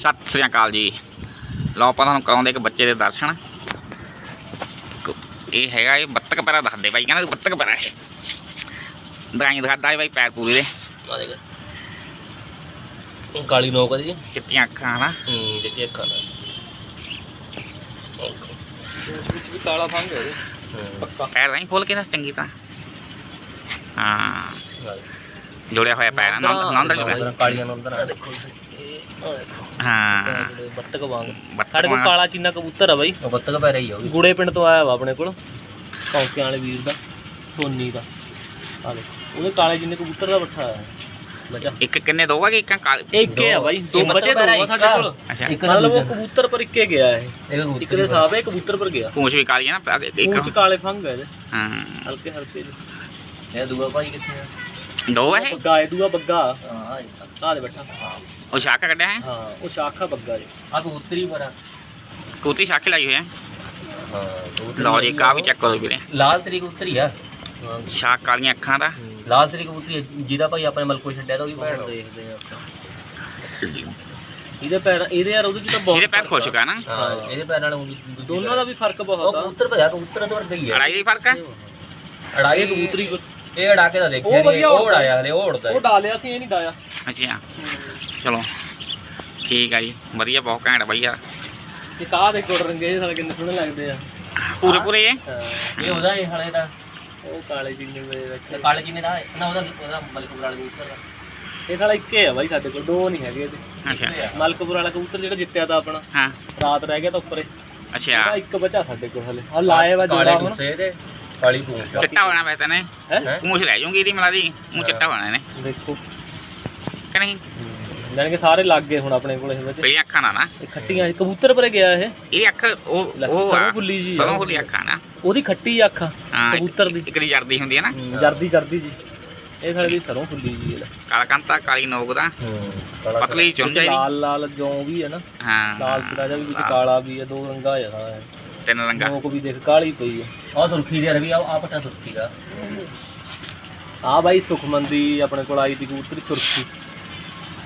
ਸਤਿ ਸ੍ਰੀ ਅਕਾਲ ਜੀ। ਲਓ ਆਪਾਂ ਤੁਹਾਨੂੰ ਕਰਾਉਂਦੇ ਇੱਕ ਬੱਚੇ ਦੇ ਦਰਸ਼ਨ। ਇਹ ਹੈਗਾ ਇਹ ਬੱਤਕ ਪੈਰਾ ਦੱਸਦੇ ਬਾਈ ਕਹਿੰਦਾ ਬੱਤਕ ਪੈਰਾ ਇਹ। ਦਰਾਈ ਦਿਖਾਦਾ ਬਾਈ ਪੈਰ ਪੂਰੇ ਦੇ। ਕਾਲੀ ਨੋਕ ਦੀ ਚਿੱਟੀਆਂ ਅੱਖਾਂ ਹਨਾ। ਹੂੰ ਦੇਖੀ ਅੱਖਾਂ ਦਾ ਵਿੱਚ ਵੀ ਕਾਲਾ ਫੰਗ ਹੈ ਪੱਕਾ। ਪੈਰ ਨਹੀਂ ਖੋਲ ਕੇ ਨਾ ਚੰਗੀ ਤਾਂ ਹਾਂ। ਜੁੜਿਆ ਹੋਇਆ ਪੈਰ ਆ, ਨੰਦ ਕਾਲੀਆਂ ਇਹ ਆ ਦੇਖੋ ਹਾਂ। ਬੱਤਕ ਵਾਂਗ। ਸਾਡੇ ਕੋਲ। ਕਾਲਾ ਚੀਨਾ ਕਬੂਤਰ ਆ ਬਾਈ। ਉਹ ਬੱਤਕ ਪੈ ਰਹੀ ਆ ਵੀ। ਗੁੜੇ ਪਿੰਡ ਤੋਂ ਆਇਆ ਵਾ ਆਪਣੇ ਕੋਲ। ਕੌਂਕਿਆਂ ਵਾਲੇ ਵੀਰ ਦਾ ਸੋਨੀ ਦਾ। ਆ ਦੇਖੋ ਉਹਦੇ ਕਾਲੇ ਜਿੰਨੇ ਕਬੂਤਰ ਦਾ ਬੱਠਾ ਆਇਆ ਬੱਚਾ ਇੱਕ ਕਿੰਨੇ ਦੋ ਆ ਕਿ ਇੱਕ ਕਾਲ? ਇੱਕ ਹੀ ਆ ਬਾਈ ਦੋ ਬੱਚੇ ਦੋ ਆ ਸਾਡੇ ਆ। ਕੋਲ। ਅੱਛਾ। ਇੱਕ ਦਾ ਮਤਲਬ ਉਹ। ਕਬੂਤਰ ਪਰ ਇੱਕੇ ਗਿਆ ਇਹ। ਇੱਕ ਦੇ ਹਿਸਾਬ ਹੈ ਕਬੂਤਰ ਪਰ ਗਿਆ। ਪੂੰਛ ਵੀ ਕਾਲੀ ਆ ਨਾ ਇੱਕ ਚ ਕਾਲੇ ਫੰਗ ਹੈ ਇਹਦੇ। ਹਾਂ। ਹਲਕੇ ਹਲਕੇ। ਇਹ ਦੂਆ ਭਾਈ ਕਿੱਥੇ ਆ? ਦੋ ਆ ਇਹ? ਬੱਗਾ ਇਹ ਦੂਆ ਬੱਗਾ। ਹਾਂ ਆ ਦੇ ਬੱਠਾ। ਉਹ ਸ਼ਾਖਾ ਕੱਢਿਆ ਹੈ? ਹਾਂ ਉਹ ਸ਼ਾਖਾ ਬੱਗਾ ਜੀ। ਆ ਕਬੂਤਰੀ ਆ ਕੂਤੀ ਸ਼ਾਖੀ ਲਾਈ ਹੋਈ ਹੈ। ਹਾਂ ਕਬੂਤਰੀ ਲਓ ਜੀ ਕਾ ਵੀ ਚੈੱਕ ਕਰੋ ਵੀਰੇ। ਲਾਲ ਸਰੀ ਕਬੂਤਰੀ ਆ। ਸ਼ਾਖ ਕਾਲੀਆਂ ਅੱਖਾਂ ਦਾ। ਲਾਲ ਸਰੀ ਕਬੂਤਰੀ ਆ, ਜਿਹਦਾ ਭਾਈ ਆਪਣੇ ਮਲਕੋ ਛੱਡਿਆ ਤਾਂ ਉਹ ਵੀ ਭੈਣ ਦੇਖਦੇ ਆ ਆਪਾਂ। ਇਹਦੇ ਪੈਰ ਇਹਦੇ ਯਾਰ ਉਹਦੇ ਚ ਤਾਂ ਬਹੁਤ ਇਹਦੇ ਪੈਰ ਫ਼ਰਕ ਖੁਸ਼ ਕਾ ਨਾ। ਹਾਂ ਇਹਦੇ ਪੈਰ ਨਾਲ ਦੋਨਾਂ ਦਾ ਵੀ ਫ਼ਰਕ ਉਹ ਬਹੁਤ ਆ। ਕਬੂਤਰ ਭਜਾ ਕਬੂਤਰ ਤੋਂ ਗਈ ਆ। ਅੜਾਈ ਦੀ ਫ਼ਰਕ ਹੈ ਅੜਾਈ ਕਬੂਤਰੀ ਇਹ ਅੜਾ ਕੇ ਤਾਂ ਦੇਖਿਆ ਉਹ ਨਹੀਂ ਵਧੀਆ ਉਹ ਉੜਾਇਆ ਹਲੇ ਉਹ ਉੜਦਾ ਉਹ ਡਾਲਿਆ ਸੀ ਇਹ ਨਹੀਂ ਡਾਇਆ। ਅੱਛਾ। ਚਲੋ ਠੀਕ ਆ ਜੀ ਵਧੀਆ ਬਹੁਤ ਘੈਂਟ ਵਧੀਆ ਇਹ ਕਾਹ ਦੇ ਗੁੜ ਰੰਗੇ ਜਿਹੇ ਸਾਲੇ ਕਿੰਨੇ ਸੋਹਣੇ ਲੱਗਦੇ ਆ। ਪੂਰੇ ਪੂਰੇ ਇਹ? ਹਾਂ, ਇਹ ਉਹਦਾ ਇਹ ਹਲੇ ਦਾ। ਉਹ ਕਾਲੇ ਜਿੰਨੇ ਦੇ ਵਿੱਚ ਕਾਲੇ ਜਿਵੇਂ ਦਾ? ਹੈ। ਨਾ ਉਹਦਾ ਉਹਦਾ ਮਲਕਪੁਰ ਵਾਲੇ ਕਬੂਤਰ ਦਾ। ਇਹ ਸਾਲਾ ਇੱਕੇ ਆ ਬਾਈ ਸਾਡੇ ਕੋਲ ਦੋ ਨਹੀਂ ਹੈਗੇ ਇਹਦੇ। ਅੱਛਾ। ਮਲਕਪੁਰ ਵਾਲਾ ਕਬੂਤਰ ਜਿਹੜਾ ਜਿੱਤਿਆ ਤਾਂ ਆਪਣਾ। ਹਾਂ। ਰਾਤ ਰਹਿ ਗਿਆ ਤਾਂ ਉੱਪਰੇ। ਅੱਛਾ। ਇਹਦਾ ਇੱਕ ਬੱਚਾ ਸਾਡੇ ਕੋਲ ਹਲੇ। ਆ ਲਾਏ ਵਾ ਕਾਲੇ ਜੋੜਾ ਹੁਣ ਗੁੱਸੇ ਤੇ ਕਾਲੀ ਪੂੰਛ ਚਿੱਟਾ ਹੋਣਾ ਵੈਸੇ ਨੇ ਹੈ? ਪੂੰਛ ਰਹਿ ਜੂਗੀ ਇਹਦੀ ਮਲਾਦੀ ਮੂੰਹ ਚਿੱਟਾ ਹੋਣਾ ਨੇ ਦੇਖੋ। ਕਿ ਨਹੀਂ? ਜਾਨ ਕਿ ਸਾਰੇ ਲੱਗ ਗਏ ਹੁਣ ਆਪਣੇ ਕੋਲ ਇਹ ਬੱਚੇ ਪਹਿਲੀ ਅੱਖਾਂ ਨਾ ਨਾ। ਇਹ ਖੱਟੀਆਂ ਕਬੂਤਰ ਪਰੇ ਗਿਆ ਇਹ। ਇਹ ਅੱਖ ਉਹ ਉਹ ਸਰੋਂ ਫੁੱਲੀ ਜੀ। ਸਰੋਂ ਫੁੱਲੀ ਅੱਖਾਂ ਨਾ। ਉਹਦੀ ਖੱਟੀ ਅੱਖ ਹਾਂ ਕਬੂਤਰ ਦੀ। ਇੱਕ ਜਰਦੀ ਹੁੰਦੀ ਹੈ ਨਾ। ਜਰਦੀ ਜਰਦੀ ਜੀ। ਇਹ ਸਾਲੇ ਦੀ ਸਰੋਂ ਫੁੱਲੀ ਜੀ ਇਹ ਲੈ। ਕਾਲਾ ਕੰਤਾ ਕਾਲੀ ਨੋਕ ਦਾ। ਹੂੰ ਪਤਲੀ ਚੁੰਝ ਹੈ। ਲਾਲ ਲਾਲ ਜੌਂ ਵੀ ਹੈ ਨਾ। ਹਾਂ। ਲਾਲ ਸਿਰਾ ਵੀ ਵਿੱਚ। ਕਾਲਾ ਵੀ ਹੈ ਦੋ ਰੰਗਾ ਆ ਸਾਰਾ। ਤਿੰਨ ਰੰਗਾ। ਨੋਕ ਵੀ ਦੇਖ ਕਾਲੀ ਪਈ ਹੈ ਆ ਸੁਰਖੀ ਦੀ ਰਵੀ ਆ ਆ ਪੱਟਾ ਸੁਰਖੀ ਦਾ। ਆ ਬਾਈ ਸੁਖਮੰਦੀ ਆਪਣੇ ਕੋਲ ਆਈ ਦੀ ਕਬੂਤਰੀ ਸੁਰਖੀ।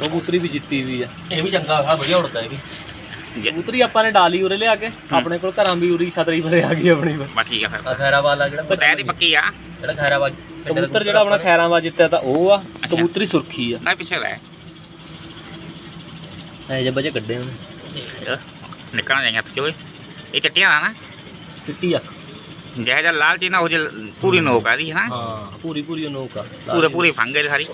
ਕਬੂਤਰੀ ਵੀ ਜਿੱਤੀ ਵੀ ਆ। ਇਹ ਵੀ ਚੰਗਾ ਆ ਵਧੀਆ ਉੜਦਾ ਇਹ ਵੀ। ਜ- ਕਬੂਤਰੀ ਆਪਾਂ ਨੇ ਡਾਲੀ ਉਰੇ ਲਿਆ ਕੇ ਆਪਣੇ ਕੋਲ ਘਰਾਂ ਵੀ ਉਰੀ ਛਤਰੀ ਭਰੇ ਆ ਗਈ ਆਪਣੀ। ਬਸ ਠੀਕ ਆ ਫਿਰ। ਆ ਖੈਰਾਬਾਦ ਵਾਲਾ ਜਿਹੜਾ ਤੈਅ ਦੀ ਪੱਕੀ ਆ। ਜਿਹੜਾ ਖੈਰਾਬਾਦ ਕਬੂਤਰ ਜਿਹੜਾ ਆਪਣਾ ਖੈਰਾਬਾਦ ਜਿੱਤਿਆ ਤਾਂ ਉਹ ਆ ਕਬੂਤਰੀ ਸੁਰਖੀ ਆ। ਨਾ ਪਿੱਛੇ ਰਹਿ। ਐ ਜੇ ਬੱਚੇ ਕੱਢੇ ਉਹਨੇ। ਨਿਕਲਣਾ ਜਾਈਆਂ ਹੱਥ ਚੋਂ ਇਹ ਚਿੱਟੀਆਂ ਦਾ ਨਾ। ਚਿੱਟੀ ਅੱਖ ਜਿਹੜਾ ਜਿਹਾ ਲਾਲ ਚੀਨਾ ਉਹ ਜਿਹਾ ਪੂਰੀ ਨੋਕ ਆ ਦੀ ਹੈ ਨਾ ਹਾਂ ਪੂਰੀ ਪੂਰੀ ਨੋਕ ਆ। ਪੂਰੇ ਪੂਰੀ ਫੰਗ ਸਾਰੀ।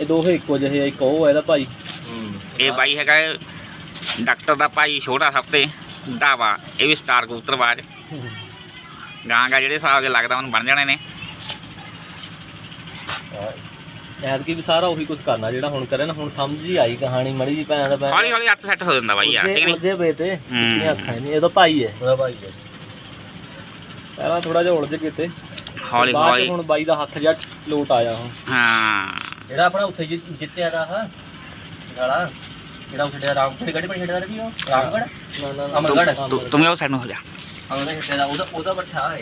ਇਹ ਦੋਹੇ ਇੱਕੋ ਜਿਹੇ ਆ ਇੱਕ ਉਹ ਆ ਇਹਦਾ ਭਾਈ। ਹੂੰ ਇਹ ਬਾਈ ਹੈਗਾ ਇਹ ਡਾਕਟਰ ਦਾ ਭਾਈ ਛੋਟਾ ਸਭ ਤੇ ਦਾਵਾ ਇਹ ਵੀ ਸਟਾਰ ਕਬੂਤਰਬਾਜ ਗਾਂ ਗਾ ਜਿਹੜੇ ਹਿਸਾਬ ਦੇ ਲੱਗਦਾ ਉਹਨੂੰ ਬਣ ਜਾਣੇ ਨੇ। ਐਤਕੀ ਵੀ ਸਾਰਾ ਉਹੀ ਕੁਝ ਕਰਨਾ ਜਿਹੜਾ ਹੁਣ ਕਰੇ ਨਾ ਹੁਣ ਸਮਝ ਹੀ ਆਈ ਕਹਾਣੀ ਮੜੀ ਜੀ ਭੈਣ ਦਾ ਭੈਣ। ਹੌਲੀ ਹੌਲੀ ਹੱਥ ਸੈੱਟ ਹੋ ਜਾਂਦਾ ਬਾਈ ਯਾਰ ਠੀਕ ਨਹੀਂ? ਉਹਦੇ ਬੇ ਤੇ ਹੂੰ। ਕਿੰਨੀਆਂ ਅੱਖਾਂ ਨਹੀਂ ਇਹਦਾ ਭਾਈ ਹੈ। ਉਹਦਾ ਭਾਈ ਹੈ। ਪਹਿਲਾਂ ਥੋੜਾ ਜਿਹਾ ਉਲਝ ਗਏ ਤੇ। ਹੌਲੀ ਬਾਅਦ 'ਚ ਹੌਲੀ ਹੁਣ ਬਾਈ ਦਾ ਹੱਥ ਜਿਹਾ ਲੋਟ ਆਇਆ ਹੁਣ। ਹਾਂ। ਜਿਹੜਾ ਆਪਣਾ ਉੱਥੇ ਜਿ- ਜਿੱਤਿਆ ਦਾ ਹਾਂ ਗਾਲਾ ਜਿਹੜਾ ਉੱਥੇ ਛੱਡਿਆ ਰਾਮ ਕਿਹੜੀ ਗੱਡੀ ਪਰ ਛੱਡਿਆ ਸੀ ਉਹ ਰਾਮਗੜ ਨਾ ਨਾ ਨਾ। ਅਮਰਗੜ੍ਹ। ਤੂੰ ਤੂੰ ਉਹ ਸਾਈਡ ਨੂੰ ਹੋ ਜਾ। ਉਹਦਾ ਛੱਡਿਆ ਦਾ ਉਹਦਾ ਉਹਦਾ ਬੱਠਾ ਹੈ।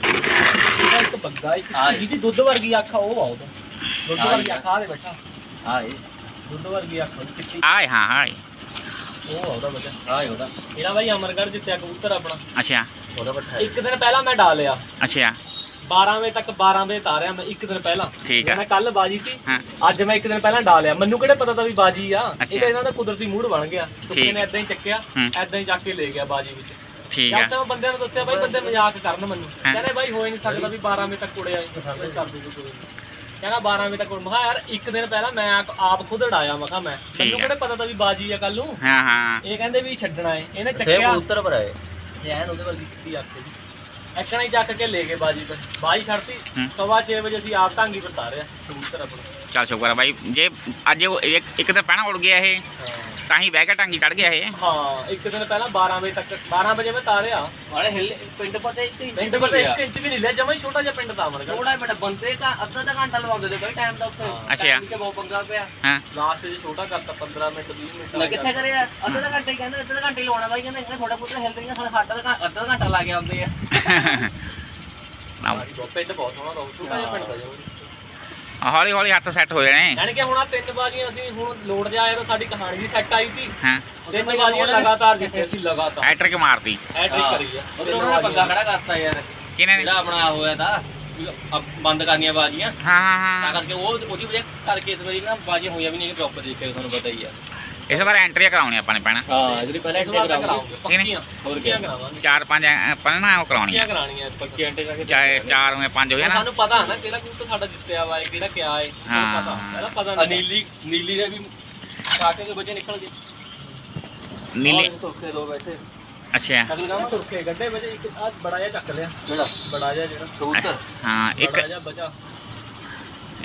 ਇਹਦਾ ਇੱਕ ਬੱਗਾ ਇੱਕ ਹਾਂ। ਜਿਹਦੀ ਦੁੱਧ ਵਰਗੀ ਅੱਖ ਆ ਉਹ ਆ ਉਹਦਾ। ਦੁੱਧ ਹਾਂ। ਵਰਗੀ ਅੱਖ ਆ ਦੇ ਬੈਠਾ। ਹਾਂ ਇਹ। ਦੁੱਧ ਵਰਗੀ ਅੱਖ ਉਹਦੀ ਚਿੱਟੀ ਆਏ ਹਾਂ ਹਾਏ ਉਹ ਆ ਉਹਦਾ ਬੱਚਾ ਹਾਂ ਇਹ ਉਹਦਾ ਇਹਦਾ ਬਾਈ ਅਮਰਗੜ੍ਹ ਜਿੱਤਿਆ ਕਬੂਤਰ ਆਪਣਾ। ਅੱਛਾ। ਉਹਦਾ ਬੱਠਾ ਹੈ। ਇੱਕ ਦਿਨ ਪਹਿਲਾਂ ਮੈਂ ਡਾਲਿਆ ਅੱਛਾ। 12 ਵਜੇ ਤੱਕ 12 ਵਜੇ ਤਾਰਿਆ ਮੈਂ ਇੱਕ ਦਿਨ ਪਹਿਲਾਂ। ਠੀਕ ਆ। ਮੈਂ ਕੱਲ ਬਾਜੀ ਸੀ ਹਾਂ। ਅੱਜ ਮੈਂ ਇੱਕ ਦਿਨ ਪਹਿਲਾਂ ਡਾਲਿਆ ਮੈਨੂੰ ਕਿਹੜੇ ਪਤਾ ਤਾਂ ਵੀ ਬਾਜੀ ਆ? ਅੱਛਾ। ਇਹ ਤਾਂ ਇਹਨਾਂ ਦਾ ਕੁਦਰਤੀ ਮੂਡ ਬਣ ਗਿਆ। ਸੁੱਕੇ ਠੀਕ। ਨੇ ਐਦਾਂ ਹੀ ਚੱਕਿਆ ਹੂੰ। ਐਦਾਂ ਹੀ ਚੱਕ ਕੇ ਲੈ ਗਿਆ ਬਾਜੀ ਵਿੱਚ। ਠੀਕ ਜਦ ਆ। ਤੱਕ ਮੈਂ ਬੰਦਿਆਂ ਨੂੰ ਦੱਸਿਆ ਬਾਈ ਬੰਦੇ ਮਜ਼ਾਕ ਕਰਨ ਮੈਨੂੰ। ਹਾਂ। ਕਹਿੰਦੇ ਬਾਈ ਹੋ ਹੀ ਨਹੀਂ ਸਕਦਾ ਵੀ 12 ਵਜੇ ਤੱਕ ਉੜਿਆ ਨਹੀਂ ਕਰ ਦੂਗਾ ਕੋਈ ਨਹੀਂ। ਕਹਿੰਦਾ 12 ਵਜੇ ਤੱਕ ਮੈਂ ਕਿਹਾ ਯਾਰ ਇੱਕ ਦਿਨ ਪਹਿਲਾਂ ਮੈਂ ਆਪ- ਆਪ ਖੁਦ ਉਡਾਇਆ ਮੈਂ ਕਿਹਾ ਮੈਂ। ਮੈਨੂੰ ਆ। ਕਿਹੜੇ ਪਤਾ ਤਾਂ ਵੀ ਬਾਜੀ ਆ ਕੱਲ ਨੂੰ? ਹਾਂ ਹਾਂ। ਇਹ ਕਹਿੰਦੇ ਵੀ ਛੱਡਣਾ ਏ। ਇਹਨੇ ਸੇਮ ਚੱਕਿਆ। ਕਬੂਤਰ ਪਰ ਹੈ ਐਨ ਉਹਦੇ ਵਰਗੀ ਸਿੱਧੀ ਅੱਖ ਦੀ ਐਕਣਾ ਹੀ ਚੱਕ ਕੇ ਲੈ ਗਏ ਬਾਜੀ ਤੇ। ਬਾਜੀ ਛੱਡਤੀ। ਹੂੰ। ਸਵਾ ਛੇ ਵਜੇ ਅਸੀਂ ਆਪ ਢਾਂਗੀ ਪਰ ਤਾਰਿਆ ਕਬੂਤਰ ਆਪਣਾ। ਚੱਲ ਸ਼ੁਕਰ ਆ ਬਾਈ। ਜੇ ਅੱਜ ਉਹ ਇੱਕ ਇੱਕ ਤਾਂ ਪਹਿਣਾ ਉੜ ਗਿਆ ਇਹ। ਤਾਂ ਹੀ ਬਹਿ ਕੇ ਟਾਂਗੀ ਚੜ ਗਿਆ ਇਹ ਹਾਂ ਇੱਕ ਦਿਨ ਪਹਿਲਾਂ 12 ਵਜੇ ਤੱਕ 12 ਵਜੇ ਮੈਂ ਤਾਰਿਆ। ਵਾਲੇ ਹਿੱਲ ਪਿੰਡ ਪਤੇ ਇੱਕ ਹੀ ਪਿੰਡ ਪਰ ਇੱਕ ਇੰਚ ਵੀ ਨਹੀਂ ਲਿਆ ਜਮਾ ਹੀ ਛੋਟਾ ਜਿਹਾ ਪਿੰਡ ਤਾਂ ਅਮਰਗੜ੍ਹ ਥੋੜਾ ਮਿੰਟ ਬੰਦੇ ਤਾਂ ਅੱਧਾ ਅੱਧਾ ਘੰਟਾ ਲਵਾਉਂਦੇ ਨੇ ਬਈ ਟਾਈਮ ਦਾ ਉੱਥੇ। ਅੱਛਾ। ਵਿੱਚ ਬਹੁਤ ਪੰਗਾ ਪਿਆ। ਹਾਂ। ਲਾਸਟ 'ਚ ਛੋਟਾ ਕਰਤਾ 15 ਮਿੰਟ 20 ਮਿੰਟ ਮੈਂ ਕਿੱਥੇ ਕਰਿਆ? ਅੱਧਾ ਅੱਧਾ ਘੰਟਾ ਹੀ ਕਹਿੰਦੇ ਅੱਧਾ ਅੱਧਾ ਘੰਟਾ ਹੀ ਲਵਾਉਣਾ ਬਾਈ ਕਹਿੰਦੇ ਥੋੜਾ ਪੁੱਤਰ ਹਿੱਲ ਰਹੀਆਂ ਸਾਡਾ ਸਾਡਾ ਤਾਂ ਅੱਧਾ ਘੰਟਾ ਲਾ ਕੇ ਆਉਂਦੇ ਆ। ਨਾ ਪਿੰਡ ਬਹੁਤ ਸੋਹਣਾ ਦਾ ਛੋਟਾ ਜਿਹਾ ਪਿੰਡ ਦਾ ਹੌਲੀ ਹੌਲੀ ਹੱਥ ਸੈੱਟ ਹੋ ਜਾਣੇ। ਯਾਨੀ ਕਿ ਹੁਣ ਆ ਤਿੰਨ ਬਾਜ਼ੀਆਂ ਅਸੀਂ ਹੁਣ ਲੋਡ ਜਾਏ ਤਾਂ ਸਾਡੀ ਕਹਾਣੀ ਵੀ ਸੈੱਟ ਆਈ ਸੀ। ਹਾਂ। ਤਿੰਨ ਬਾਜ਼ੀਆਂ ਲਗਾਤਾਰ ਜਿੱਤੇ ਅਸੀਂ ਲਗਾਤਾਰ। ਹੈਟ੍ਰਿਕ ਮਾਰਤੀ। ਹੈਟ੍ਰਿਕ ਕਰੀ ਆ। ਉਧਰ ਉਹਨਾਂ ਨੇ ਪੰਗਾ ਖੜਾ ਕਰਤਾ ਯਾਰ। ਕਿਹਨੇ ਨੇ? ਜਿਹੜਾ ਆਪਣਾ ਹੋਇਆ ਤਾਂ ਬੰਦ ਕਰਨੀਆਂ ਬਾਜੀਆਂ। ਹਾਂ ਹਾਂ ਤਾਂ ਕਰਕੇ ਉਹ ਉਹਦੀ ਵਜ੍ਹਾ ਕਰਕੇ ਇਸ ਵਾਰੀ ਨਾ ਬਾਜੀਆਂ ਹੋਈਆਂ ਵੀ ਨਹੀਂ ਪ੍ਰੋਪਰ ਤਰੀਕੇ ਤੁਹਾਨੂੰ ਪਤਾ ਹੀ ਆ। ਇਸ ਵਾਰ ਐਂਟਰੀ ਕਰਾਉਣੀ ਆਪਾਂ ਨੇ ਪੈਣਾ ਹਾਂ ਇਹਦੀ ਪਹਿਲਾਂ ਇਸ ਵਾਰ ਕਰਾਉਂਗੇ ਪੱਕੀਆਂ ਹੋਰ ਕੀ ਕਰਾਵਾਂਗੇ। ਚਾਰ ਪੰਜ ਆਪਾਂ ਨੇ ਨਾ ਉਹ ਕਰਾਉਣੀਆਂ ਕਰਾਣੀਆਂ ਪੱਕੀ ਐਂਟੇ ਕਰਕੇ ਚਾਹੇ ਚਾਰ ਹੋਏ ਪੰਜ ਹੋਏ ਨਾ? ਸਾਨੂੰ ਪਤਾ ਨਾ ਕਿਹੜਾ ਕਬੂਤਰ ਸਾਡਾ ਜਿੱਤਿਆ ਵਾ ਕਿਹੜਾ ਕਿਆ ਹੈ ਪਤਾ। ਹਾਂ। ਪਹਿਲਾਂ ਪਤਾ ਨਹੀਂ। ਨੀਲੀ ਨੀਲੀ ਦੇ ਵੀ ਕਾਕੇ ਦੇ ਬੱਚੇ ਨਿਕਲ ਗਏ ਨੀਲੇ ਸੁੱਕੇ ਦੋ ਬੈਠੇ। ਅੱਛਾ। ਅਗਲੇ ਸੁਰਖੇ ਗੱਡੇ ਵਜੇ ਇੱਕ ਆ ਬੜਾ ਜਿਹਾ ਚੱਕ ਲਿਆ। ਜਿਹੜਾ ਬੜਾ ਜਿਹਾ ਜਿਹੜਾ। ਕਬੂਤਰ ਹਾਂ ਇੱਕ ਬੜਾ ਜਿਹਾ ਬਚਾ।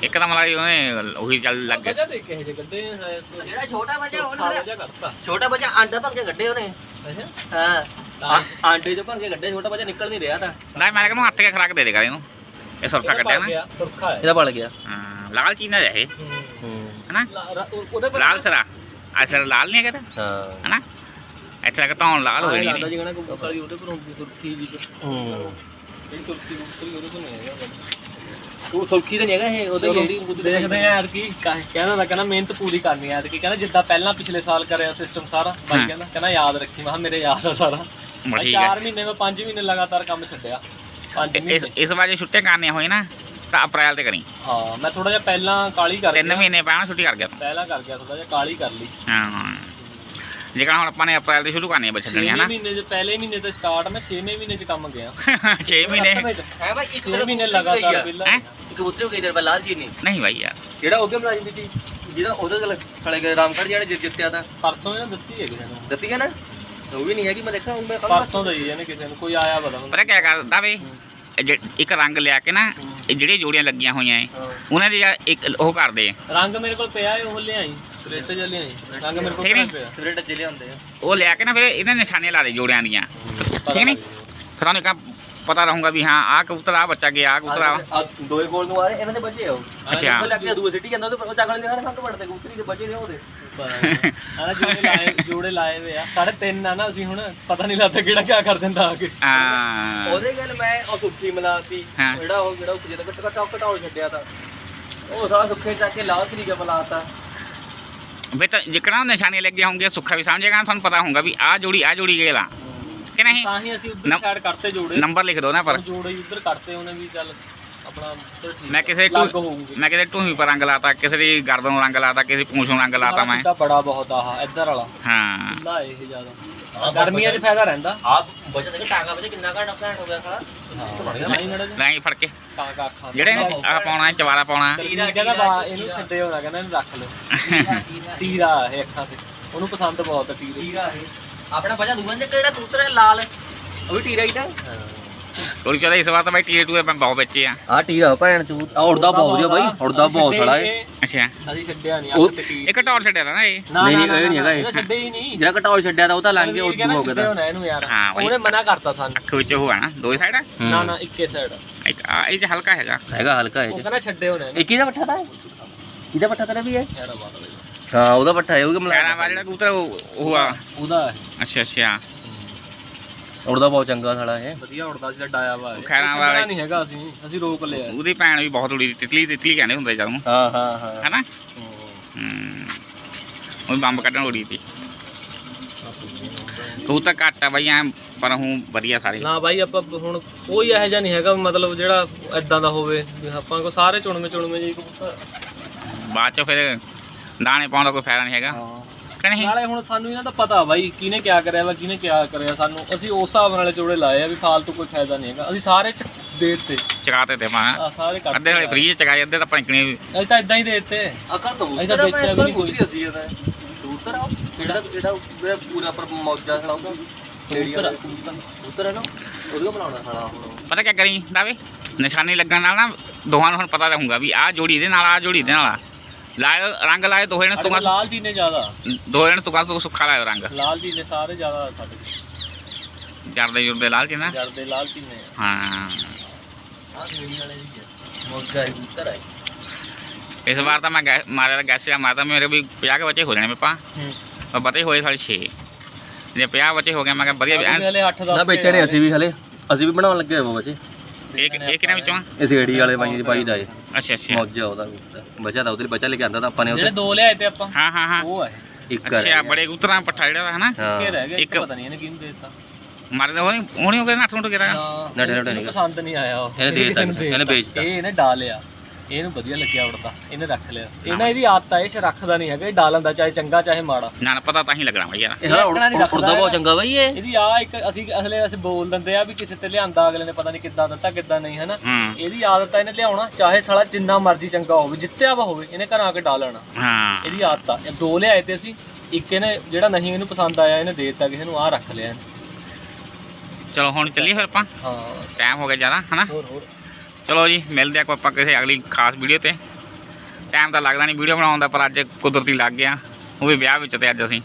ਇੱਕ ਤਾਂ ਮਤਲਬ ਉਹਨੇ ਉਹੀ ਚੱਲ ਲੱਗ ਗਿਆ। ਬਚਾ ਦੇਖ ਕੇ ਜੇ ਗੱਡੇ ਹੈ ਜਿਹੜਾ ਛੋਟਾ ਬੱਚਾ ਖਾਣਾ ਜਿਹਾ ਕੱਢਤਾ ਛੋਟਾ ਬੱਚਾ ਆਂਡਾ ਭਰ ਕੇ ਗੱਡੇ ਉਹਨੇ। ਅੱਛਾ। ਹਾਂ। ਤਾਂ- ਆਂਡੇ ਤੋਂ ਭਰ ਕੇ ਗੱਡੇ ਛੋਟਾ ਬੱਚਾ ਨਿਕਲ ਨਹੀਂ ਰਿਹਾ ਤਾਂ। ਨਾ ਮੈਂ ਕਹਿੰਦਾ ਅੱਠ ਕੇ ਖਰਾਕ ਦੇ ਦੇਗਾ ਇਹਨੂੰ। ਇਹ ਸੁਰਖਾ ਕੱਢਿਆ ਨਾ। ਗਿਆ ਸੁਰਖਾ ਹੈ। ਇਹਦਾ ਪੜ ਗਿਆ। ਹਾਂ ਲਾਲ ਚੀਨਾ ਹੈ ਇਹ। ਹਨਾ? ਸਰਾ। ਅਸਰ ਲਾਲ ਨਹੀਂ ਹੈਗਾ ਹਾਂ। ਹਨਾ? ਇੱਥੇ ਲੱਗ ਤਾਂ ਲਾਲ ਹੋ ਹਾਂ, ਜਾਣੀ ਲੱਗਦਾ ਵਾਲੀ ਉਹਦੇ ਪਰ ਸੁਰਖੀ ਜੀ ਹੂੰ। ਜਿਹੜੀ ਸੁਰਖੀ ਉਹਦੇ ਤੋਂ ਨਹੀਂ ਹੈਗਾ। ਉਹ ਸੁਰਖੀ ਤੇ ਨਹੀਂ ਹੈਗਾ ਇਹ ਉਹਦੇ ਜਿਹੜੀ ਕਬੂਤਰ ਦੇਖਦੇ ਆ ਕੀ ਕਹਿੰਦਾ ਤਾਂ ਕਹਿੰਦਾ ਮਿਹਨਤ ਪੂਰੀ ਕਰਨੀ ਹੈ ਕਿ ਕਹਿੰਦਾ ਜਿੱਦਾਂ ਪਹਿਲਾਂ ਪਿਛਲੇ ਸਾਲ ਕਰਿਆ ਸਿਸਟਮ ਸਾਰਾ ਬਾਈ। ਕਹਿੰਦਾ ਕਹਿੰਦਾ ਯਾਦ ਰੱਖੀ ਮੈਂ ਮੇਰੇ ਯਾਦ ਆ ਸਾਰਾ। ਮੈਂ ਠੀਕ ਚਾਰ ਹੈ ਮਹੀਨੇ ਮੈਂ 5 ਮਹੀਨੇ ਲਗਾਤਾਰ ਕੰਮ ਛੱਡਿਆ 5 ਇਸ ਇਸ ਵਾਰ ਜੇ ਛੁੱਟੀਆਂ ਕਰਨੀਆਂ ਹੋਈ ਨਾ ਤਾਂ ਅਪ੍ਰੈਲ ਤੇ ਕਰੀ। ਹਾਂ ਮੈਂ ਥੋੜਾ ਜਿਹਾ ਪਹਿਲਾਂ ਕਾਲੀ ਕਰ ਗਿਆ। ਮਹੀਨੇ ਪਹਿਲਾਂ ਛੁੱਟੀ ਕਰ ਗਿਆ ਪਹਿਲਾਂ ਕਰ ਗਿਆ ਥੋੜਾ ਜਿਹਾ ਕਾਲੀ ਕਰ ਲਈ। ਹਾਂ। ਹਾਂ ਜੇਕਰ ਹੁਣ ਆਪਾਂ ਨੇ ਅਪ੍ਰੈਲ ਤੇ ਸ਼ੁਰੂ ਕਰਨੀ ਹੈ ਬੱਚਣੀਆਂ 6 ਨਾ ਮਹੀਨੇ ਚ ਪਹਿਲੇ ਮਹੀਨੇ ਤੇ ਸਟਾਰਟ ਮੈਂ 6ਵੇਂ ਮਹੀਨੇ ਚ ਕੰਮ ਗਿਆ। 6 ਮਹੀਨੇ। ਹੈ ਭਾਈ ਇੱਕ ਮਹੀਨੇ ਲਗਾਤਾਰ ਬਿੱਲਾ ਹੈਂ? ਕਬੂਤਰ ਕਈ ਦੇਰ ਬਾਅਦ ਲਾਲ ਜੀ ਨਹੀਂ ਨਹੀਂ ਭਾਈ ਯਾਰ। ਜਿਹੜਾ ਉਹਦੇ ਮਲਾਜ਼ਮ ਦੀ ਜਿਹੜਾ ਉਹਦੇ ਨਾਲ ਖੜੇ ਗਏ ਰਾਮਗੜ੍ਹ ਜਿਹੜੇ ਜਿੱਤ ਜਿੱਤਿਆ ਤਾਂ। ਪਰਸੋਂ ਇਹਨਾਂ ਦਿੱਤੀ ਹੈ ਕਿਸੇ ਨੂੰ ਦਿੱਤੀ ਹੈ ਨਾ? ਉਹ ਵੀ ਨਹੀਂ ਹੈਗੀ ਮੈਂ ਦੇਖਿਆ ਹੁਣ ਮੈਂ ਪਰਸੋਂ ਦਈ ਇਹਨੇ ਕਿਸੇ ਨੂੰ ਕੋਈ ਆਇਆ ਪਤਾ ਪਤਾ ਕਿਆ ਕਰਦਾ ਵੇ ਇੱਕ ਰੰਗ ਲਿਆ ਕੇ ਨਾ ਇਹ ਜਿਹੜੀਆਂ ਜੋੜੀਆਂ ਲੱਗੀਆਂ ਹੋਈਆਂ ਏ ਉਹਨਾਂ ਦੇ ਇੱਕ ਉਹ ਕਰਦੇ ਆ। ਰੰਗ ਮੇਰੇ ਕੋਲ ਪਿਆ ਹੈ ਉਹ ਲਿਆਈ। ਰੰਗ ਮੇਰੇ ਕੋਲ ਠੀਕ? ਪਿਆ ਹੁੰਦੇ ਆ। ਉਹ ਲਿਆ ਕੇ ਨਾ ਫਿਰ ਇਹਨਾਂ ਨਿਸ਼ਾਨੀਆਂ ਲਾ ਦੇ ਜੋੜਿਆਂ ਦੀਆਂ। ਠੀਕ ਨਹੀਂ ਫਿਰ ਤੁਹਾਨੂੰ ਇੱਕ ਪਤਾ ਰਹੂਗਾ ਵੀ ਹਾਂ ਆਹ ਕਬੂਤਰ ਆ ਬੱਚਾ ਗਿਆ ਕਬੂਤਰ ਆ ਆ ਦੋਏ ਕੋਲ ਨੂੰ ਆ ਰਹੇ ਇਹਨਾਂ ਦੇ ਬੱਚੇ ਆ ਉਹ। ਅੱਛਾ। ਉਹ ਲੱਗ ਕੇ ਦੂਏ ਸਿੱਟੀ ਜਾਂਦਾ ਉਹਦੇ ਪਰ ਉਹ ਚੱਕ ਲੈਂਦੇ ਹਨ ਸੰਗ ਵੜਦੇ ਕਬੂਤਰੀ ਦੇ ਬੱਚੇ ਨੇ ਉਹਦੇ। ਆਹ ਜੋੜੇ ਲਾਏ ਜੋੜੇ ਲਾਏ ਹੋਏ ਆ। ਸਾਡੇ ਤਿੰਨ ਆ ਨਾ ਅਸੀਂ ਹੁਣ ਪਤਾ ਨਹੀਂ ਲੱਗਦਾ ਕਿਹੜਾ ਕਿਆ ਕਰ ਦਿੰਦਾ ਆ ਕੇ। ਆ। ਉਹਦੇ ਗੱਲ ਮੈਂ ਉਹ ਸੁੱਖੀ ਮਲਾਤੀ ਹਾਂ। ਜਿਹੜਾ ਉਹ ਜਿਹੜਾ ਉੱਥੇ ਜਦੋਂ ਕੱਟ ਕੱਟ ਘਟਾਉ ਛੱਡਿਆ ਤਾਂ। ਉਹ ਸਾਰਾ ਸੁੱਖੇ ਚੱਕ ਕੇ ਲਾਲ ਤਰੀਕੇ ਬਲਾਤਾ ਤਾਂ ਜਿਕਣਾ ਨਿਸ਼ਾਨੀਆਂ ਲੱਗੀਆਂ ਹੋਣਗੀਆਂ ਸੁੱਖਾ ਵੀ ਸਮਝੇਗਾ ਤੁਹਾਨੂੰ ਪਤਾ ਹੋਊਗਾ ਵੀ ਆਹ ਜੋੜੀ ਆਹ ਜੋੜੀ ਗੇਲਾ ਕਿ ਨਹੀਂ? ਤਾਂ ਹੀ ਅਸੀਂ ਉੱਧਰ ਸਾਈਡ ਕਰਤੇ ਜੋੜੇ। ਨੰਬਰ ਲਿਖ ਦਿਓ ਨਾ ਪਰ। ਜੋੜੇ ਉੱਧਰ ਕਰਤੇ ਉਹਨੇ ਵੀ ਚੱਲ ਆਪਣਾ ਮੈਂ ਕਿਸੇ ਟੂ ਮੈਂ ਕਿਸੇ ਟੂਹੀ ਪਰ ਰੰਗ ਲਾਤਾ ਕਿਸੇ ਦੀ ਗਰਦਨ ਨੂੰ ਰੰਗ ਲਾਤਾ ਕਿਸੇ ਦੀ ਪੂੰਛ ਨੂੰ ਰੰਗ ਲਾਤਾ ਮੈਂ। ਬੜਾ ਬਹੁਤ ਆਹ ਇੱਧਰ ਵਾਲਾ। ਹਾਂ। ਇਹ ਜ਼ਿਆਦਾ। ਗਰਮੀਆਂ 'ਚ ਫਾਇਦਾ ਰਹਿੰਦਾ। ਆਪ ਬੱਚਾ ਦੇਖ ਟਾਂਗਾ ਵਿੱਚ ਕਿੰਨਾ ਘੰਟਾ ਘੰਟ ਹੋ ਗਿਆ ਖੜਾ ਨਹੀਂ ਫੜ ਕੇ। ਅੱਖਾਂ ਜਿਹੜੇ ਆ ਪਾਉਣਾ ਚਵਾਰਾ ਪਾਉਣਾ ਤੀਰਾ ਕਹਿੰਦਾ ਬਾ ਇਹਨੂੰ ਛੱਡੇ ਹੋਣਾ ਕਹਿੰਦਾ ਇਹਨੂੰ ਰੱਖ ਲਓ। ਤੀਰਾ ਇਹ ਅੱਖਾਂ ਤੇ। ਉਹਨੂੰ ਪਸੰਦ ਬਹੁਤ ਆ ਤੀਰੇ। ਟੀਰਾ ਇਹ। ਆਪਣਾ ਨੇ ਕਿਹੜਾ ਕਬੂਤਰ ਹੈ? ਲਾਲ। ਉਹ ਵੀ ਟੀਰਾ ਹੀ ਤਾਂ। ਕੋਈ ਕਹਿੰਦਾ ਇਸ ਵਾਰ ਤਾਂ ਬਾਈ ਟੀਏ ਟੂਏ ਮੈਂ ਬਹੁਤ ਬੱਚੇ ਆ। ਆ ਟੀਰਾ ਭੈਣ ਚੂ ਆ ਉੜਦਾ ਬਹੁਤ ਜਿਆ ਬਾਈ ਉੜਦਾ ਬਹੁਤ ਸਾਲਾ ਇਹ। ਅੱਛਾ। ਅਸੀਂ ਛੱਡਿਆ ਨਹੀਂ ਉਹ- ਟੀਰ ਇੱਕ ਟੌਰ ਛੱਡਿਆ ਤਾ ਨਾ ਇਹ। ਨਹੀਂ, ਨਹੀਂ ਇਹ ਨਹੀਂ ਹੈਗਾ ਇਹ। ਇਹ ਛੱਡੇ ਹੀ ਨਹੀਂ। ਜਿਹੜਾ ਘਟਾਉ ਛੱਡਿਆ ਤਾਂ ਉਹ ਤਾਂ ਲੰਘ ਗਿਆ ਉਦੋਂ ਕਹਿੰਦਾ ਹੋ ਗਿਆ ਤਾਂ। ਹੋਣਾ ਇਹਨੂੰ ਯਾਰ। ਹਾਂ। ਉਹਨੇ ਮਨਾ ਕਰਤਾ ਸਾਨੂੰ। ਅੱਖ ਵਿੱਚ ਉਹ ਆ ਨਾ ਦੋ ਸਾਈਡ ਨਾ ਨਾ ਇੱਕੇ ਸਾਈਡ ਇੱਕ ਆ ਇਹ ਚ ਹਲਕਾ ਹੈਗਾ। ਹੈਗਾ ਹਲਕਾ ਉਹ ਕਹਿੰਦਾ ਛੱਡੇ ਹੋਣੇ ਇਹਨੂੰ ਇੱਕ ਇਹਦਾ ਪੱਠਾ ਤਾਂ ਇਹਦਾ ਪੱਠਾ ਤੇਰਾ ਵੀ ਹੈ ਯਾਰ ਬਾਤ ਬਈ ਹਾਂ ਉਹਦਾ ਪੱਠਾ ਹੈ ਉਹ ਕਿ ਖੈਰਾਂ ਵਾਲਾ ਜਿਹੜਾ ਕਬੂਤਰ ਉਹ ਉਹ ਆ। ਉਹਦਾ ਹੈ। ਅੱਛਾ ਅੱਛਾ। ਉੜਦਾ ਬਹੁਤ ਚੰਗਾ ਸਾਲਾ ਇਹ। ਵਧੀਆ ਉੜਦਾ ਸੀ ਡਾਇਆ ਵਾ ਇਹ। ਖੈਰਾਂ ਛੱਡਣਾ ਵਾਲਾ- ਨਹੀਂ ਹੈਗਾ ਅਸੀਂ ਅਸੀਂ ਰੋਕ ਲਿਆ। ਉਹਦੀ ਭੈਣ ਵੀ ਬਹੁਤ ਉੜੀ ਤਿਤਲੀ ਤਿਤਲੀ ਕਹਿੰਦੇ ਹੁੰਦੇ ਜਦ। ਹਾਂ ਹਾਂ ਹਾਂ। ਹੈਨਾ? ਹੂੰ। ਉਹ ਬੰਬ ਕੱਢਣ ਉੜੀ ਤੀ ਕਬੂਤਰ ਘੱਟ ਆ ਬਾਈ ਐ ਪਰ ਹੂੰ ਵਧੀਆ ਸਾਰੇ। ਨਾ ਬਾਈ ਆਪਾਂ ਹੁਣ ਕੋਈ ਇਹੋ ਜਿਹਾ ਨਹੀਂ ਹੈਗਾ ਮਤਲਬ ਜਿਹੜਾ ਇਦਾਂ ਦਾ ਹੋਵੇ ਵੀ ਆਪਾਂ ਕੋ ਸਾਰੇ ਚੁਣਵੇਂ ਚੁਣਵੇਂ ਜੀ ਕਬੂਤਰ। ਬਾਅਦ ਚ ਫਿਰ ਦਾਣੇ ਪਾਉਣ ਦਾ ਕੋਈ ਫਾਇਦਾ ਨਹੀਂ ਹੈਗਾ। ਕਿ ਨਹੀਂ ਨਾਲੇ ਹੁਣ ਸਾਨੂੰ ਇਹਨਾਂ ਦਾ ਪਤਾ ਬਾਈ ਕਿਹਨੇ ਕਿਆ ਕਰਿਆ ਵਾ ਕਿਹਨੇ ਕਿਆ ਕਰਿਆ ਸਾਨੂੰ। ਅਸੀਂ ਉਸ ਹਿਸਾਬ ਨਾਲ ਜੋੜੇ ਲਾਏ ਆ ਵੀ ਫਾਲਤੂ ਕੋਈ ਫਾਇਦਾ ਨਹੀਂ ਹੈਗਾ। ਅਸੀਂ ਸਾਰੇ ਚ ਦੇ ਦਿੱਤੇ। ਚਕਾਤੇ ਤੇ ਮਾਂ ਆ ਸਾਰੇ ਕੱਟ ਅੱਧੇ ਵਾਲੇ ਫ੍ਰੀ ਚ ਚਕਾਏ ਅੱਧੇ ਤਾਂ ਪਣਕਣੀ ਅਸੀਂ ਤਾਂ ਇਦਾਂ ਹੀ ਦੇ ਦਿੱਤੇ। ਅਕਲ ਕਬੂਤਰ ਇਹਦਾ ਵੇਚਿਆ ਵੀ ਨਹੀਂ ਕੋਈ। ਅਸੀਂ ਇਹਦਾ ਕਬੂਤਰ ਆ ਜਿਹੜਾ ਜਿਹੜਾ ਪੂਰਾ ਪਰ ਮੌਜਾ ਉਹਦਾ ਕਬੂਤਰ ਆ। ਕਬੂਤਰ। ਹੈ ਨਾ ਉਹਦਾ ਬਣਾਉਣਾ ਸਾਲਾ ਹੁਣ ਪਤਾ ਕੀ ਕਰੀ ਦਾਵੇ? ਨਿਸ਼ਾਨੀ ਲੱਗਣ ਨਾਲ ਨਾ ਦੋਹਾਂ ਨੂੰ ਹੁਣ ਪਤਾ ਰਹੂਗਾ ਵੀ ਆਹ ਜੋੜੀ ਦੇ ਨਾਲ ਆਹ ਜੋੜੀ ਦੇ ਨਾਲ ਆ। ਰੰਗ ਲਾਏ ਦੋਹੇ ਨੇ ਸਾਡੇ ਤੁਗਾ ਕੋਲ ਲਾਲ ਜੀ ਨੇ ਜ਼ਿਆਦਾ। ਦੋਹੇ ਨੇ ਤੁਗਾ ਸੁੱਖਾ ਲਾਇਓ ਰੰਗ। ਲਾਲ ਜੀ ਨੇ ਸਾਰੇ ਜ਼ਿਆਦਾ ਸਾਡੇ। ਜਰਦੇ ਜੁਰਦੇ ਲਾਲ ਚ ਨਾ ਜਰਦੇ ਲਾਲ ਜੀ ਨੇ। ਹਾਂ। ਵਾਲੇ ਦੀ ਇਸ ਵਾਰ ਤਾਂ ਮੈਂ ਮਾਰਿਆ ਤਾਂ ਗੈਸ ਜਾਂ ਮਾਰਦਾ ਮੇਰੇ ਵੀ 50 ਕੇ ਬੱਚੇ ਹੋ ਜਾਣੇ ਮੇਰੇ ਪਾ ਹੂੰ। ਪਤਾ ਹੀ ਹੋਏ ਸਾਲੇ 6 ਜੇ 50 ਬੱਚੇ ਹੋ ਗਏ ਮੈਂ ਕਿਹਾ ਵਧੀਆ ਹਲੇ 8 10 ਨਾ ਵੇਚਣੇ ਅਸੀਂ ਵੀ ਹਲੇ। ਅਸੀਂ ਵੀ ਬਣਾਉਣ ਲੱਗੇ ਹੋਏ ਬੱਚੇ। ਇਹ ਇਹ ਕਿਹਨਾਂ ਵਿੱਚੋਂ? ਇਸ ਏੜੀ ਵਾਲੇ ਬਾਈ ਬਾਈ ਦਾ ਏ ਅੱਛਾ ਅੱਛਾ। ਮੌਜਾ ਉਹਦਾ ਕਬੂਤਰ ਬਚਾ ਦਾ ਉਹਦੇ ਬਚਾ ਲੈ ਕੇ ਆਂਦਾ ਤਾਂ ਆਪਾਂ ਨੇ ਜਿਹੜੇ ਉਹਦੇ ਦੋ ਲਿਆਏ ਤੇ ਆਪਾਂ। ਹਾਂ ਹਾਂ ਹਾਂ। ਉਹ ਆ ਇੱਕ ਕਰ ਅੱਛਾ ਬੜੇ ਦਾ ਪੱਠਾ ਜਿਹੜਾ ਵਾ ਹਨਾ? ਹਾਂ। ਕਿ ਰਹਿ ਗਿਆ ਇੱਕ ਇੱਕ- ਪਤਾ ਨਹੀਂ ਇਹਨੇ ਕਿਹਨੂੰ ਦੇ ਦਿੱਤਾ। ਮਾਰੇ ਉਹ ਨਹੀਂ ਉਹ ਹੋ ਨੱਠ ਨੁੱਟ ਗਿਆ ਨਾ ਨੱਠ ਨੱਠ ਇਹਨੂੰ ਨਹੀਂ। ਪਸੰਦ ਨਹੀਂ ਆਇਆ ਉਹ। ਇਹਨੇ ਦੇ ਕਿਸੇ ਦਿੱਤਾ, ਨੂੰ ਇਹਨੇ ਦਿੱਤਾ। ਵੇਚਤਾ। ਇਹ ਇਹਨੇ ਡਾਲਿਆ ਇਹਨੂੰ ਵਧੀਆ ਲੱਗਿਆ ਉੜਦਾ ਇਹਨੇ ਰੱਖ ਲਿਆ। ਇਹਨਾਂ ਇਹਦੀ ਆਦਤ ਆ ਇਹ ਰੱਖਦਾ ਨਹੀਂ ਹੈਗਾ ਇਹ ਡਾਲਣ ਦਾ ਚਾਹੇ ਚੰਗਾ ਚਾਹੇ ਮਾੜਾ। ਨਾ ਨਾ ਪਤਾ ਤਾਂ ਹੀ ਲੱਗਣਾ ਵਾ ਯਾਰ। ਇਹ ਨੀ ਰੱਖਦਾ ਉੜਦਾ ਬਹੁਤ। ਚੰਗਾ ਬਾਈ ਇਹ। ਇਹਦੀ ਆ ਇੱਕ ਅਸੀਂ ਅਸਲੇ ਅਸੀਂ ਬੋਲ ਦਿੰਦੇ ਆ ਵੀ ਕਿਸੇ ਤੇ ਲਿਆਂਦਾ ਅਗਲੇ ਨੇ ਪਤਾ ਨਹੀਂ ਕਿੱਦਾਂ ਦਿੱਤਾ ਕਿੱਦਾਂ ਨਹੀਂ ਹਨਾ? ਹੂੰ। ਇਹਦੀ ਆਦਤ ਆ ਇਹਨੇ ਲਿਆਉਣਾ ਚਾਹੇ ਸਾਲਾ ਜਿੰਨਾ ਮਰਜ਼ੀ ਚੰਗਾ ਹੋਵੇ ਜਿੱਤਿਆ ਵਾ ਹੋਵੇ ਇਹਨੇ ਘਰ ਆ ਕੇ ਡਾਲਣਾ ਹਾਂ। ਇਹਦੀ ਆਦਤ ਆ। ਇਹ ਦੋ ਲਿਆਏ ਤੇ ਅਸੀਂ ਇੱਕ ਇਹਨੇ ਜਿਹੜਾ ਨਹੀਂ ਇਹਨੂੰ ਪਸੰਦ ਆਇਆ ਇਹਨੇ ਦੇ ਦਿੱਤਾ ਕਿਸੇ ਨੂੰ ਆ ਰੱਖ ਲਿਆ ਇਹਨੇ। ਚਲੋ ਹੁਣ ਚੱਲੀਏ ਫਿਰ ਆਪਾਂ। ਹਾਂ। ਟਾਈਮ ਹੋ ਗਿਆ ਜ਼ਿਆਦਾ ਹਨਾ? ਹੋਰ ਹੋਰ। ਚਲੋ ਜੀ, ਮਿਲਦੇ ਆ ਕੋਈ ਆਪਾਂ ਕਿਸੇ ਅਗਲੀ ਖਾਸ ਵੀਡੀਓ ਤੇ। ਟਾਈਮ ਤਾਂ ਲੱਗਦਾ ਨਹੀਂ ਵੀਡੀਓ ਬਣਾਉਣ ਦਾ, ਪਰ ਅੱਜ ਕੁਦਰਤੀ ਲੱਗ ਗਿਆ। ਉਹ ਵੀ ਵਿਆਹ ਵਿੱਚ ਤੇ ਅੱਜ ਅਸੀਂ।